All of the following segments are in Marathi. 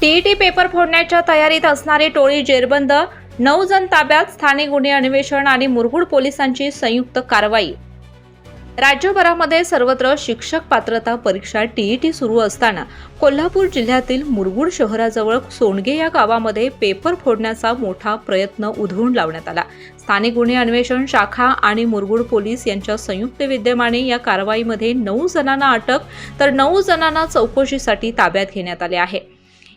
टीईटी पेपर फोडण्याच्या तयारीत असणारी टोळी जेरबंद नऊ जण ताब्यात स्थानिक गुन्हे अन्वेषण आणि मुरगुड पोलिसांची संयुक्त कारवाई. राज्यभरामध्ये सर्वत्र शिक्षक पात्रता परीक्षा टीईटी सुरू असताना कोल्हापूर जिल्ह्यातील मुरगुड शहराजवळ सोंडगे या गावामध्ये पेपर फोडण्याचा मोठा प्रयत्न उधळून लावण्यात आला. स्थानिक गुन्हे अन्वेषण शाखा आणि मुरगुड पोलीस यांच्या संयुक्त विद्यमाने या कारवाईमध्ये नऊ जणांना अटक तर नऊ जणांना चौकशीसाठी ताब्यात घेण्यात आले आहे.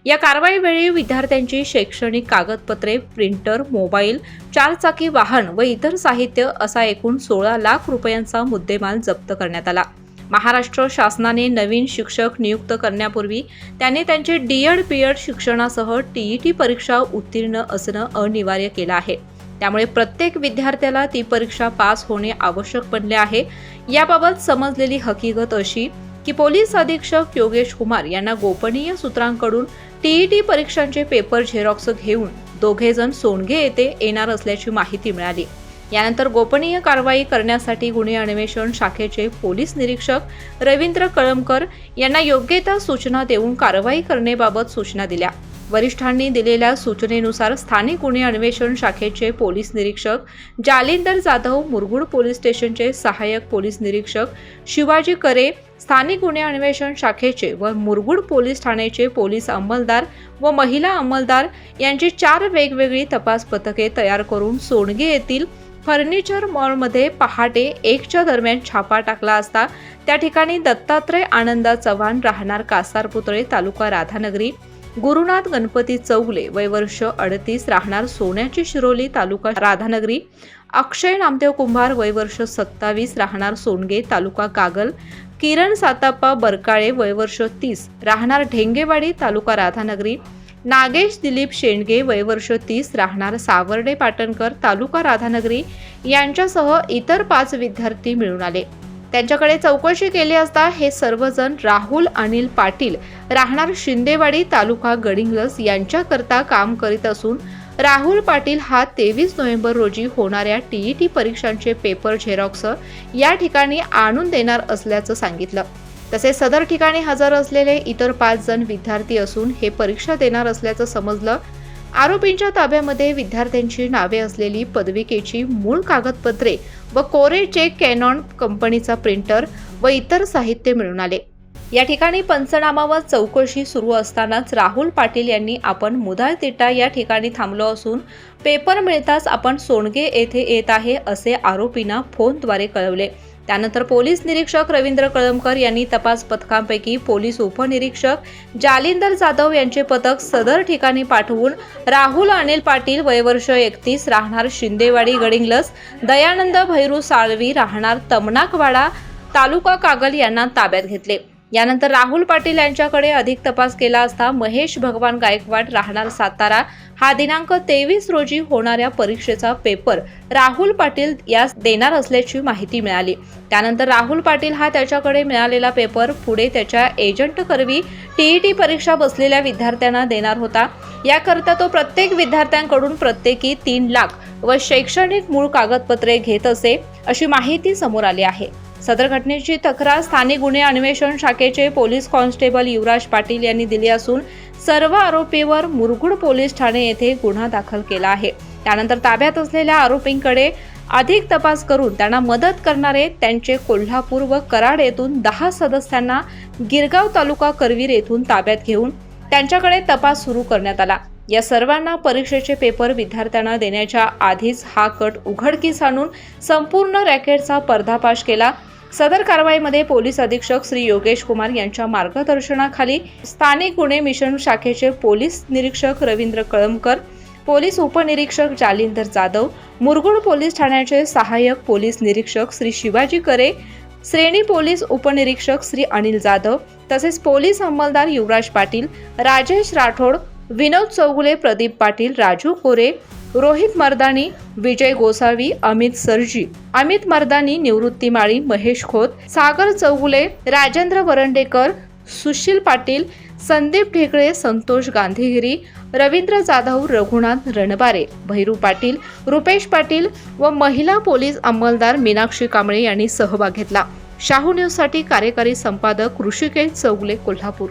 या कारवाईवेळी विद्यार्थ्यांची शैक्षणिक कागदपत्रे प्रिंटर मोबाईल चारचाकी वाहन व इतर साहित्य असा एकूण सोळा लाख रुपयांचा मुद्देमाल जप्त करण्यात आला. महाराष्ट्र शासनाने नवीन शिक्षक नियुक्त करण्यापूर्वी त्यांनी त्यांचे डीएड बीएड शिक्षणासह टीईटी परीक्षा उत्तीर्ण असणं अनिवार्य केलं आहे. त्यामुळे प्रत्येक विद्यार्थ्याला ती परीक्षा पास होणे आवश्यक बनले आहे. याबाबत समजलेली हकीकत अशी की पोलीस अधीक्षक योगेश कुमार यांना गोपनीय सूत्रांकडून टीईटी परीक्षांचे पेपर झेरॉक्स घेऊन दोघे जण येथे येणार असल्याची माहिती मिळाली. यानंतर गोपनीय कारवाई करण्यासाठी गुन्हे अन्वेषण शाखेचे पोलीस निरीक्षक रवींद्र कळमकर यांना योग्य त्या सूचना देऊन कारवाई करण्याबाबत सूचना दिल्या. वरिष्ठांनी दिलेल्या सूचनेनुसार स्थानिक गुन्हे अन्वेषण शाखेचे पोलीस निरीक्षक जालिंदर जाधव मुरगुड पोलीस स्टेशनचे सहाय्यक पोलीस निरीक्षक शिवाजी करे स्थानिक गुन्हे अन्वेषण शाखेचे व मुरगुड पोलीस ठाण्याचे पोलीस अंमलदार व महिला अंमलदार यांची चार वेगवेगळी तपास पथके तयार करून सोनगे येथील फर्निचर मॉलमध्ये पहाटे एकच्या दरम्यान छापा टाकला असता त्या ठिकाणी दत्तात्रय आनंदा चव्हाण राहणार कासार पुतळे तालुका राधानगरी गुरुनाथ गणपती चौगले वय वर्ष अडतीस राहणार सोन्याची शिरोली तालुका राधानगरी. अक्षय नामदेव कुंभार वय वर्ष सत्तावीस राहणार सोनगे तालुका कागल. किरण साताप्पा बरकाळे वय वर्ष तीस राहणार ढेंगेवाडी तालुका राधानगरी. नागेश दिलीप शेंडगे वय वर्ष तीस राहणार सावर्डे पाटणकर तालुका राधानगरी. यांच्यासह इतर पाच विद्यार्थी मिळून आले. त्यांच्याकडे चौकशी केली असता हे सर्वजण राहुल अनिल पाटील राहणार शिंदेवाडी तालुका गडिंगलस यांच्याकरता काम करीत असून राहुल पाटील हा तेवीस नोव्हेंबर रोजी होणाऱ्या टीईटी परीक्षांचे पेपर झेरॉक्स या ठिकाणी आणून देणार असल्याचं सांगितलं. तसेच सदर ठिकाणी हजर असलेले इतर पाच जण विद्यार्थी असून हे परीक्षा देणार असल्याचं समजलं आरोपींच्या ताब्यामध्ये विद्यार्थ्यांची नावे असलेली पदविकेची मूळ कागदपत्रे व कोरे चेक कॅनॉन कंपनीचा प्रिंटर व इतर साहित्य मिळून आले. या ठिकाणी पंचनामा व चौकशी सुरू असतानाच राहुल पाटील यांनी आपण मुदाळ तिट्टा या ठिकाणी थांबलो असून पेपर मिळताच आपण सोनगे येथे येत आहे असे आरोपींना फोनद्वारे कळवले. त्यानंतर पोलीस निरीक्षक रवींद्र कळमकर यांनी तपास पथकांपैकी पोलीस उपनिरीक्षक जालिंदर जाधव यांचे पथक सदर ठिकाणी पाठवून राहुल अनिल पाटील वयवर्ष एकतीस राहणार शिंदेवाडी गडिंगलस दयानंद भैरू साळवी राहणार तमनाकवाडा तालुका कागल यांना ताब्यात घेतले. यानंतर राहुल पाटील यांच्याकडे अधिक तपास केला असता महेश भगवान गायकवाड राहणार सातारा. हा दिनांक तेवीस रोजी होणाऱ्या परीक्षेचा पेपर राहुल पाटील यास देणार असल्याची माहिती मिळाली. त्यानंतर राहुल पाटील हा त्याच्याकडे मिळालेला पेपर पुढे त्याच्या एजंट करवी टीईटी परीक्षा बसलेल्या विद्यार्थ्यांना देणार होता. याकरता तो प्रत्येक विद्यार्थ्यांकडून प्रत्येकी तीन लाख व शैक्षणिक मूळ कागदपत्रे घेत असे अशी माहिती समोर आली आहे. सदर घटनेची तक्रार स्थानिक गुन्हे अन्वेषण शाखेचे पोलीस कॉन्स्टेबल युवराज पाटील यांनी दिली असून सर्व आरोपीवर मुरगुड पोलीस ठाणे येथे गुन्हा दाखल केला आहे. त्यानंतर ताब्यात असलेल्या आरोपींकडे अधिक तपास करून त्यांना मदत करणारे त्यांचे कोल्हापूर व कराड येथून दहा सदस्यांना गिरगाव तालुका करवीर येथून ताब्यात घेऊन त्यांच्याकडे तपास सुरू करण्यात आला. या सर्वांना परीक्षेचे पेपर विद्यार्थ्यांना देण्याच्या आधीच हा कट उघडकीस आणून संपूर्ण रॅकेटचा पर्दाफाश केला. सदर कारवाईमध्ये पोलीस अधीक्षक श्री योगेश कुमार यांच्या मार्गदर्शनाखाली स्थानिक गुन्हे मिशन शाखेचे पोलीस निरीक्षक रवींद्र कळमकर पोलीस उपनिरीक्षक जालिंदर जाधव मुरगुड पोलीस ठाण्याचे सहाय्यक पोलीस निरीक्षक श्री शिवाजी करे श्रेणी पोलीस उपनिरीक्षक श्री अनिल जाधव तसेच पोलीस अंमलदार युवराज पाटील राजेश राठोड विनोद चौगुले प्रदीप पाटील राजू कोरे रोहित मर्दानी विजय गोसावी अमित सरजी अमित मर्दानी निवृत्ती माळी महेश खोत सागर चौगुले राजेंद्र वरंडेकर सुशील पाटील संदीप ढेकळे संतोष गांधीगिरी रवींद्र जाधव रघुनाथ रणबारे भैरू पाटील रुपेश पाटील व महिला पोलीस अंमलदार मीनाक्षी कांबळे यांनी सहभाग घेतला. शाहू न्यूजसाठी कार्यकारी संपादक ऋषिकेश चौगुले कोल्हापूर.